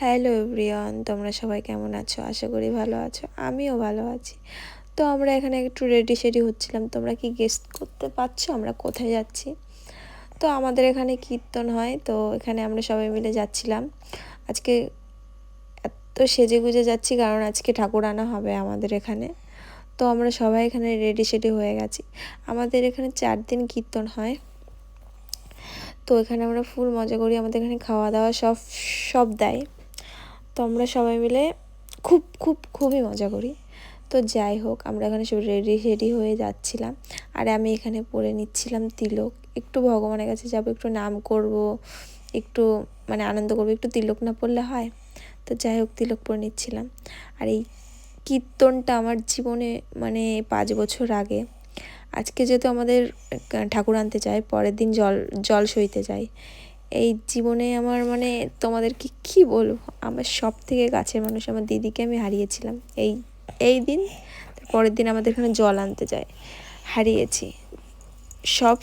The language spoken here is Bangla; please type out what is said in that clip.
হ্যালো এভরিওয়ান, তোমরা সবাই কেমন আছো? আশা করি ভালো আছো। আমিও ভালো আছি। তো আমরা এখানে একটু রেডি সেডি হচ্ছিলাম। তোমরা কি গেস্ট করতে পারছ? আমরা কোথায় যাচ্ছি? তো আমাদের এখানে কীর্তন হয়। তো এখানে আমরা সবাই মিলে যাচ্ছিলাম। আজকে এত সেজে গুজে যাচ্ছি কারণ আজকে ঠাকুর আনা হবে আমাদের এখানে। তো আমরা সবাই এখানে রেডি সেডি হয়ে গেছি। আমাদের এখানে চার দিন কীর্তন হয়। তো এখানে আমরা ফুল মজা করি। আমাদের এখানে খাওয়া দাওয়া সব সব দেয়। তো আমরা সবাই মিলে খুব খুব, খুবই মজা করি। তো যাই হোক, আমরা এখানে সব রেডি রেডি হয়ে যাচ্ছিলাম। আর আমি এখানে পরে নিচ্ছিলাম তিলক। একটু ভগবানের কাছে যাব, একটু নাম করব, একটু মানে আনন্দ করব, একটু তিলক না পড়লে হয়। তো যাই হোক, তিলক পরে নিচ্ছিলাম। আর এই কীর্তনটা আমার জীবনে মানে পাঁচ বছর আগে। আজকে যেহেতু আমাদের ঠাকুর আনতে চাই পরের দিন জল জল সইতে যাই এই জীবনে আমার মানে তোমাদেরকে কি বলব? আমার সব থেকে কাছের মানুষ আমার দিদিকে আমি হারিয়েছিলাম। এই এই দিন পরের দিন আমাদের এখানে জল আনতে যায়। হারিয়েছি। সব